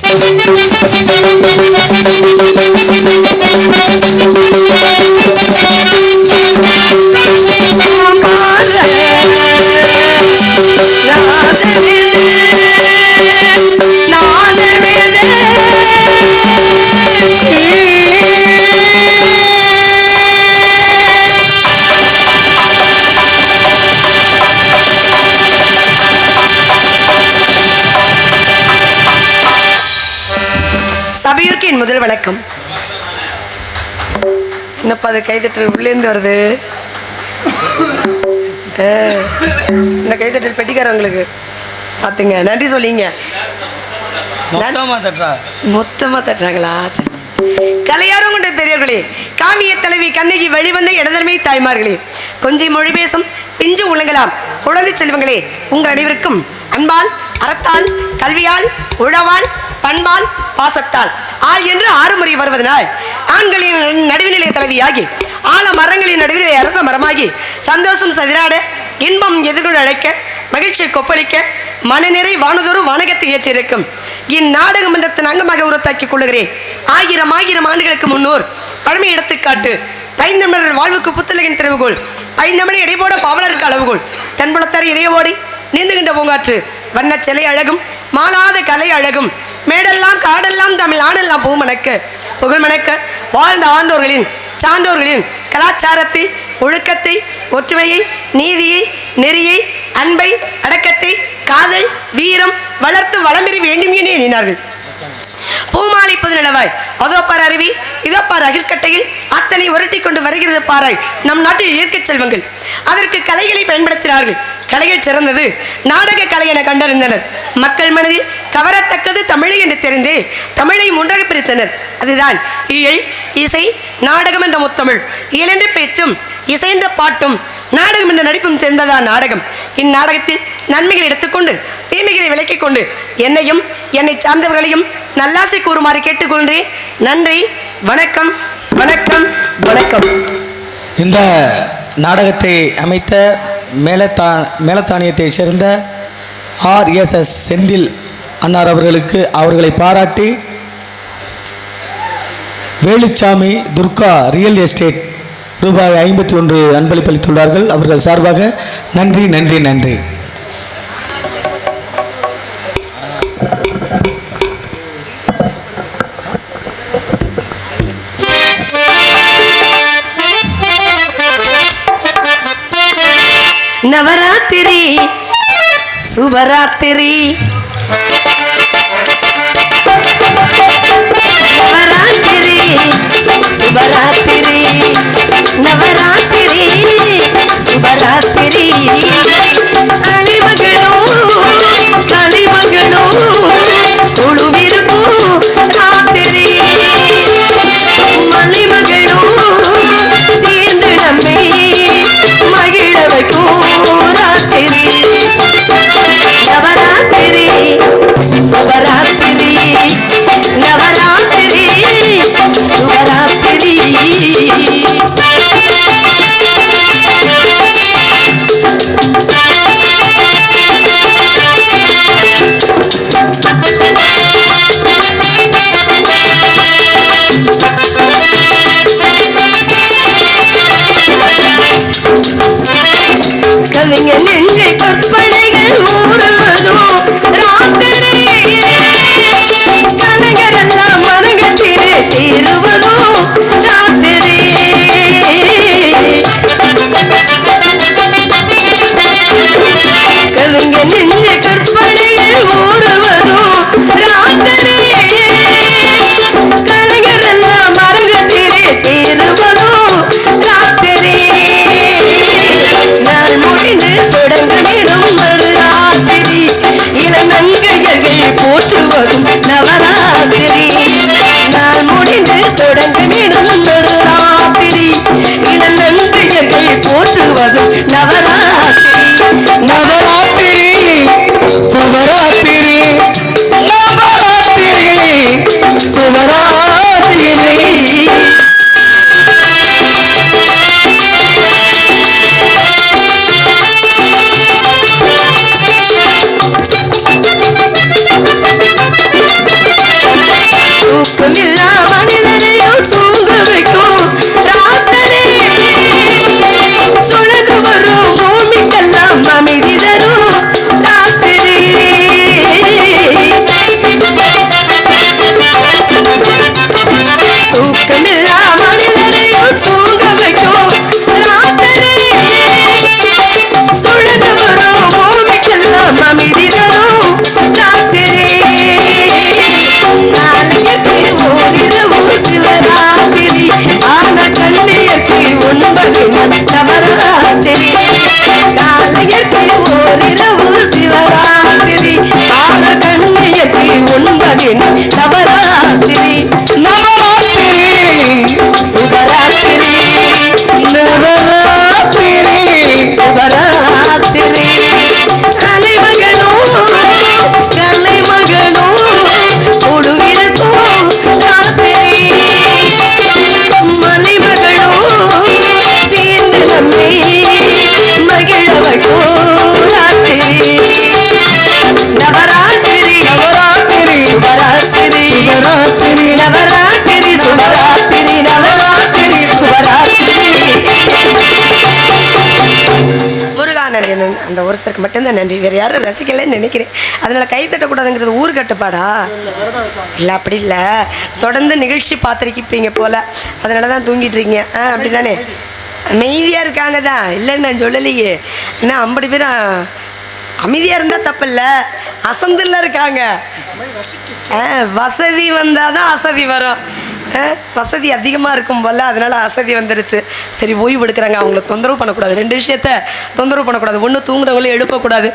சபையோருக்கு என் முதல் வணக்கம். என்னப்பா அது கைதட்டல் உள்ளேருந்து வருது? இந்த கைதட்டல் பெட்டிக்காரங்களுக்கு பார்த்துங்க நன்றி சொல்லிங்க. மொத்தமாக தட்டுறாங்களா? சரி சரி. கலையாரும் கொண்ட பெரியவர்களே காவிய தலைவி கண்ணகி வழிவந்த இடதர்மை தாய்மார்களே கொஞ்சம் மொழி பேசும் பிஞ்சு உலங்கலாம். குழந்தை செல்வங்களே உங்கள் அனைவருக்கும் அன்பால் அறத்தால் கல்வியால் உழவால் பண்பால் பாசத்தால். ஆள் என்று ஆறு முறை வருவதனால் ஆண்களின் நடுவினிலை தலைவியாகி ஆழ மரங்களின் நடுவிலே அரச மரமாகி சந்தோஷம் சதிராட இன்பம் எதிர்கொண்டு அழைக்க மகிழ்ச்சியை கொப்பளிக்க மனநிறை வானுதொரு வணகத்தை ஏற்றிருக்கும். இந்நாடக மன்றத்தின் அங்கமாக உரத்தாக்கிக் கொள்ளுகிறேன். ஆயிரம் ஆயிரம் ஆண்டுகளுக்கு முன்னோர் பழமை எடுத்துக்காட்டு பைந்தமிழர் வாழ்வுக்கு புத்தலகின் திறவுகோள் மணி இடைபோட பாவலருக்கு அளவுகோள். தென்புலத்தார் இதயவோடி நீந்துகின்ற பூங்காற்று வண்ண சிலை அழகும் மாலாத கலை அழகும் மேடெல்லாம் காடெல்லாம் தமிழ் ஆடெல்லாம் புகழ் மணக்க வாழ்ந்த ஆண்டோர்களின் சான்றோர்களின் கலாச்சாரத்தை ஒழுக்கத்தை ஒற்றுமையை நீதியை நெறியை அன்பை அடக்கத்தை காதல் வீரம் வளர்த்து வளம்பெறி வேண்டும் என எண்ணினார்கள். பூமாலை நிலவாய் அதோ பார் அருவி இதோ பார் அகிர்கட்டையில் அத்தனை உரட்டி கொண்டு வருகிறது பாராய். நம் நாட்டில் இயற்கை செல்வங்கள். அதற்கு கலைகளை பயன்படுத்தினார்கள். கலைகள் சிறந்தது. நாடக கலை என கண்டறிந்தனர். மக்கள் மனதில் கவரத்தக்கது தமிழ் என்று தெரிந்தே தமிழை முன்றாக பிரித்தனர். அதுதான் இயல் இசை நாடகம் என்ற முத்தமிழ். இயலென்ற பேச்சும் இசை என்ற பாட்டும் நாடகம் என்ற நடிப்பும் சேர்ந்ததா நாடகம். இந்நாடகத்தில் நன்மைகளை எடுத்துக்கொண்டு தீமைகளை விலக்கிக் கொண்டு என்னையும் என்னை சார்ந்தவர்களையும் நல்லாசை கூறுமாறு கேட்டுக்கொள்கிறேன். நன்றி வணக்கம் வணக்கம் வணக்கம். இந்த நாடகத்தை அமைத்த மேலத்தா மேலத்தானியத்தைச் சேர்ந்த ஆர்எஸ்எஸ் செந்தில் அன்னார் அவர்களுக்கு அவர்களை பாராட்டி வேலுச்சாமி துர்கா ரியல் எஸ்டேட் ரூபாய் ஐம்பத்தி ஒன்று அன்பளிப்பளித்துள்ளார்கள். அவர்கள் சார்பாக நன்றி நன்றி நன்றி. சுபராத்திரி நவராத்திரி. சுபராத்திரி நவராத்திரி. சுபராத்திரி கவிஞன் நெஞ்சை கற்பனைகள் ஊறுவதும் யாரும் ரசிக்கலைன்னு நினைக்கிறேன். அதனால் கை தட்டக்கூடாதுங்கிறது ஊர் கட்டுப்பாடா? இல்லை அப்படி இல்லை. தொடர்ந்து நிகழ்ச்சி பார்த்துருக்கிப்பீங்க போல. அதனால தான் தூங்கிட்டு இருக்கீங்க. ஆ அப்படி தானே அமைதியாக இருக்காங்க தான் இல்லைன்னு நான் சொல்லலையே. என்ன ஐம்பது பேர்? அமைதியாக இருந்தால் தப்பில்ல. அசந்தில் இருக்காங்க. ஆ, வசதி வந்தால் தான் அசதி வரும். வசதி அதிகமாக இருக்கும் போல அதனால அசதி வந்துருச்சு. சரி ஓய்வு எடுக்கிறாங்க. அவங்கள தொந்தரவு பண்ணக்கூடாது. ரெண்டு விஷயத்த தொந்தரவு பண்ணக்கூடாது. ஒன்று தூங்குறவங்களும் எழுப்பக்கூடாது.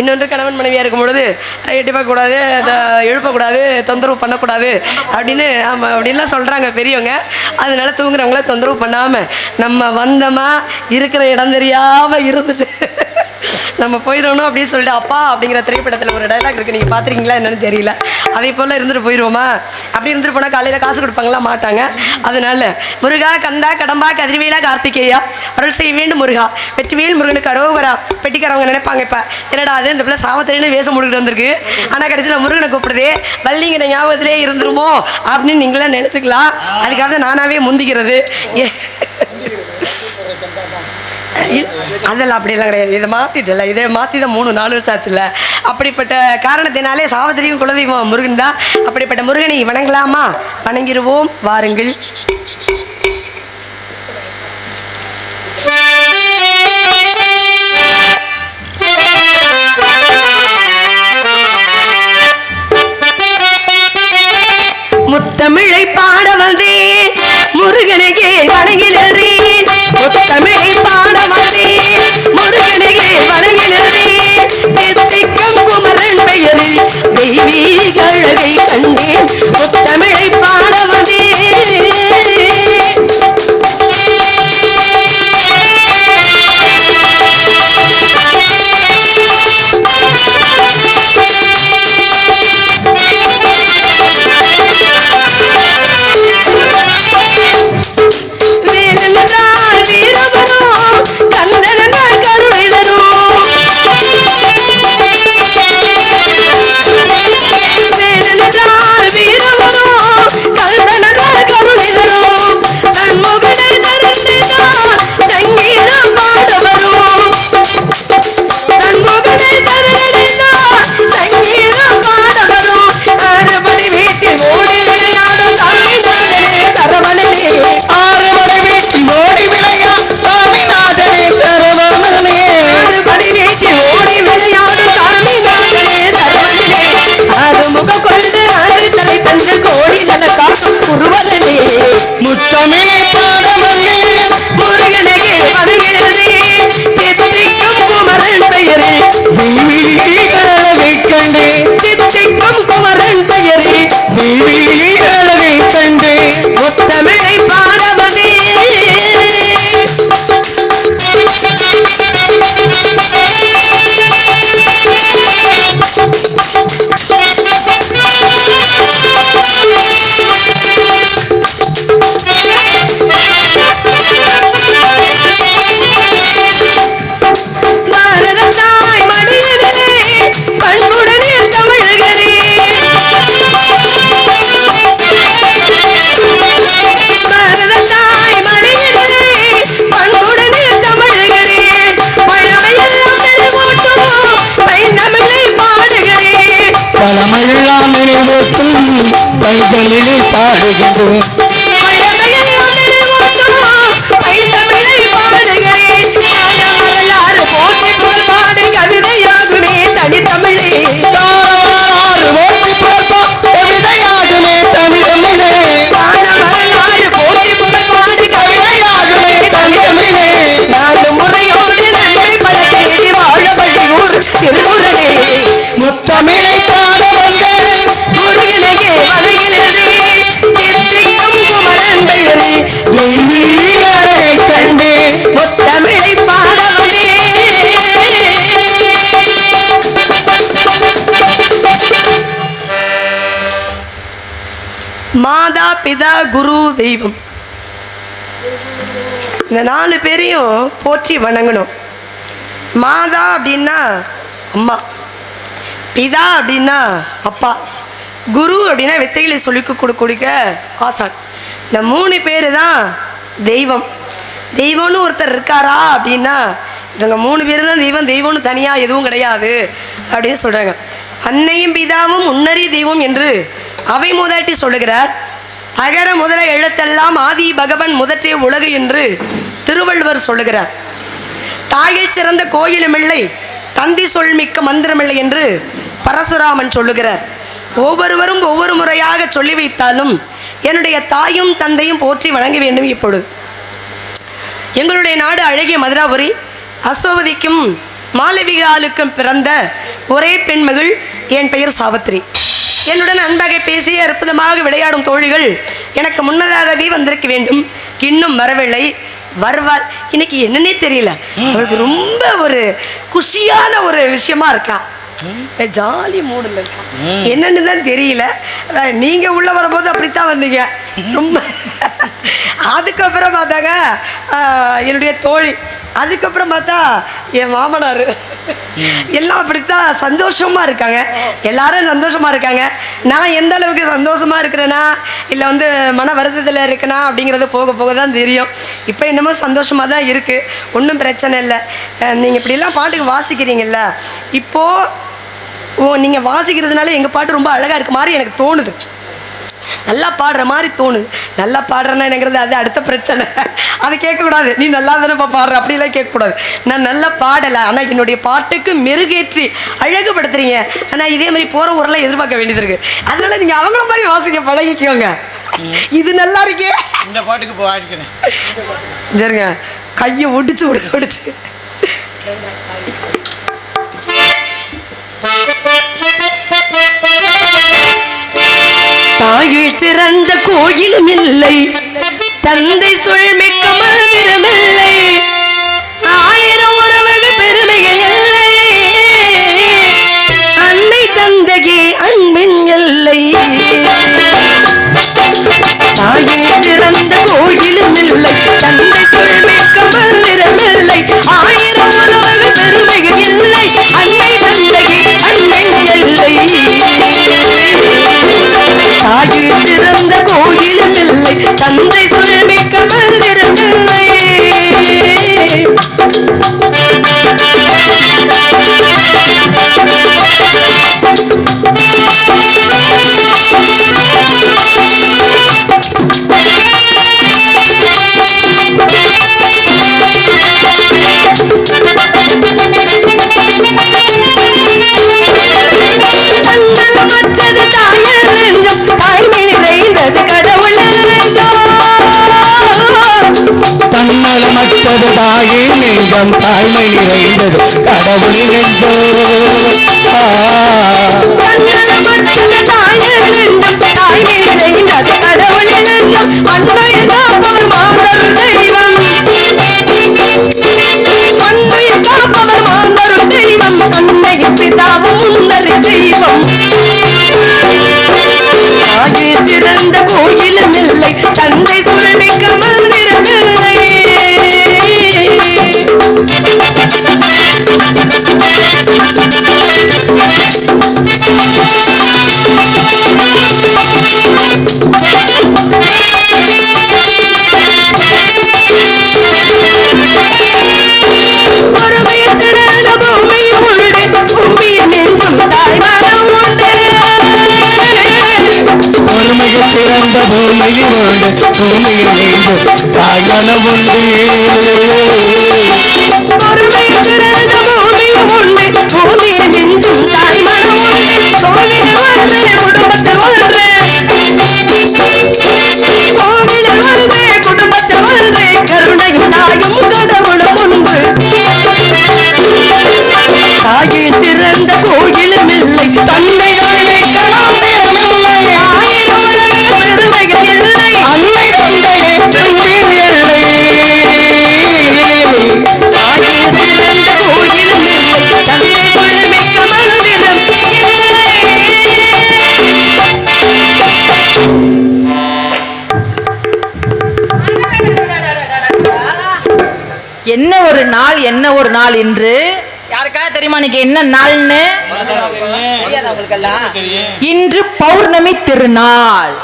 இன்னொன்று கணவன் மனைவியாக இருக்கும் பொழுது எழுப்பக்கூடாது அதை எழுப்பக்கூடாது தொந்தரவு பண்ணக்கூடாது அப்படின்னு ஆமாம் அப்படின்லாம் சொல்கிறாங்க பெரியவங்க. அதனால தூங்குறவங்கள தொந்தரவு பண்ணாமல் நம்ம வந்தோமா இருக்கிற இடம் தெரியாமல் இருந்துட்டு நம்ம போயிடணும் அப்படின்னு சொல்லிட்டு அப்பா அப்படிங்கிற திரைப்படத்தில் ஒரு டைலாக் இருக்குது நீங்கள் பார்த்துருக்கீங்களா என்னன்னு தெரியல. அதே போல் இருந்துட்டு போயிடுவோமா அப்படி இருந்துட்டு போனால் காலையில் காசு கொடுப்பாங்களா? மாட்டாங்க. அதனால முருகா கந்தா கடம்பா கதிர்வேலா கார்த்திகேயா அருள் செய்ய வேண்டும் முருகா. வெற்றிவேல் முருகனுக்கு அரோகரா பெட்டிக்காரவங்க நினைப்பாங்க இப்போ. என்னடா அது இந்த பிள்ளை சாவத்திரின்னு வேஷம் முடிக்கிட்டு வந்திருக்கு. ஆனால் கடைசியில் முருகனை கூப்பிடுது. வள்ளிங்கிற ஞாபகத்திலே இருந்துருமோ? அப்படின்னு நீங்களாம் நினச்சிக்கலாம். அதுக்காக நானாவே முந்திக்கிறது. ஏ- அதெல்லாம் அப்படியெல்லாம் கிடையாது. இதை மாற்றிட்டல இதை மாற்றி தான் மூணு நாலு வருஷம் ஆச்சுல்ல அப்படிப்பட்ட காரணத்தினாலே சாவத்திரியும் குலதெய்வம் முருகன் தான். அப்படிப்பட்ட முருகனை வணங்கலாமா? வணங்கிடுவோம் வாருங்கள். முத்தமிழை பாட வந்தேன். முருகனையே வணங்கி நின்றேன் கண்டே parrendo மாதா பிதா குரு தெய்வம். இந்த நாலு பேரையும் போற்றி வணங்கணும். மாதா அப்படின்னா அம்மா. பிதா அப்படின்னா அப்பா. குரு அப்படின்னா வித்தைகளை சொல்லி கொடுக்க கொடுக்க ஆசான் இந்த மூணு பேர் தான் தெய்வம். தெய்வம்னு ஒருத்தர் இருக்காரா அப்படின்னா இவங்க மூணு பேர் தான் தெய்வம் தெய்வம்னு தனியாக எதுவும் கிடையாது அப்படின்னு சொல்கிறாங்க அன்னையும் பிதாவும் முன்னறி தெய்வம் என்று அவை முதட்டி சொல்லுகிறார். அகர முதல எழுத்தெல்லாம் ஆதி பகவன் முதற்றே உலகு என்று திருவள்ளுவர் சொல்லுகிறார். தாயில் சிறந்த கோயிலுமில்லை தந்தி சொல் மிக்க மந்திரமில்லை என்று பரசுராமன் சொல்லுகிறார். ஒவ்வொருவரும் ஒவ்வொரு முறையாக சொல்லி வைத்தாலும் என்னுடைய தாயும் தந்தையும் போற்றி வணங்க வேண்டும் இப்பொழுது. எங்களுடைய நாடு அழகிய மதுராபுரி அசோவதிக்கும் மாலவிகாலுக்கும் பிறந்த ஒரே பெண்மகள் என் பெயர் சாவித்திரி. என்னுடன் அன்பாக பேசி அற்புதமாக விளையாடும் தோழிகள் எனக்கு முன்னதாகவே வந்திருக்க வேண்டும். இன்னும் வரவில்லை. வருவாள். இன்னைக்கு என்னன்னே தெரியல. அவளுக்கு ரொம்ப ஒரு குஷியான ஒரு விஷயமா இருக்கா. ஜாலி மூடில் இருக்கா. என்னன்னு தான் தெரியல. அதான் நீங்க உள்ள வரும்போது அப்படித்தான் வந்தீங்க. ரொம்ப. அதுக்கப்புறம் பார்த்தாங்க என்னுடைய தோழி அதுக்கப்புறம் பார்த்தா என் மாமனார். எல்லாம் அப்படித்தான் சந்தோஷமாக இருக்காங்க. எல்லாரும் சந்தோஷமாக இருக்காங்க. நான் எந்த அளவுக்கு சந்தோஷமாக இருக்கிறேனா இல்லை வந்து மன வருத்தத்தில் இருக்கேனா அப்படிங்கிறது போக போக தான் தெரியும். இப்போ என்னமோ சந்தோஷமாக தான் இருக்குது ஒன்றும் பிரச்சனை இல்லை. நீங்கள் இப்படிலாம் பாட்டுக்கு வாசிக்கிறீங்கல்ல. இப்போது ஓ நீங்கள் வாசிக்கிறதுனால எங்கள் பாட்டு ரொம்ப அழகாக இருக்க மாதிரி எனக்கு தோணுது. நல்லா பாடுற மாதிரி தோணுது. நல்லா பாடுறேன்னா என்னங்கிறது அது அடுத்த பிரச்சனை. அதை கேட்கக்கூடாது. நீ நல்லா தானேப்பா பாடுற? அப்படிலாம் கேட்கக்கூடாது. நான் நல்லா பாடலை. ஆனால் என்னுடைய பாட்டுக்கு மெருகேற்றி அழகுபடுத்துறீங்க. ஆனால் இதே மாதிரி போகிற ஊரெல்லாம் எதிர்பார்க்க வேண்டியது இருக்கு. அதனால நீங்கள் அவங்கள மாதிரி வாசிக்க பழகிக்கோங்க. இது நல்லா இருக்கே. இந்த பாட்டுக்கு இப்போ ஆடிக்கிறேன் சரிங்க. கையை ஒடிச்சு விடு ஒடிச்சு. சிறந்த கோயிலும் இல்லை. தந்தை சொல்மிக்க மந்திரமில்லை ஆயிரம் உறவுகள் பெருமைகள் இல்லை. அன்னை தந்தகி அன்பின் இல்லை தாயில் சிறந்த கோயிலும் இல்லை. தந்தை சொல்மிக்க தாயே நெஞ்சம் தாய்மை நிறைந்தது கடவுள் நெஞ்சம் தாய்மை என்ன ஒரு நாள் என்ன ஒரு நாள் இன்று? யாருக்காக தெரியுமா இன்னைக்கு என்ன நாள்னு? இன்று பௌர்ணமி திருநாள்.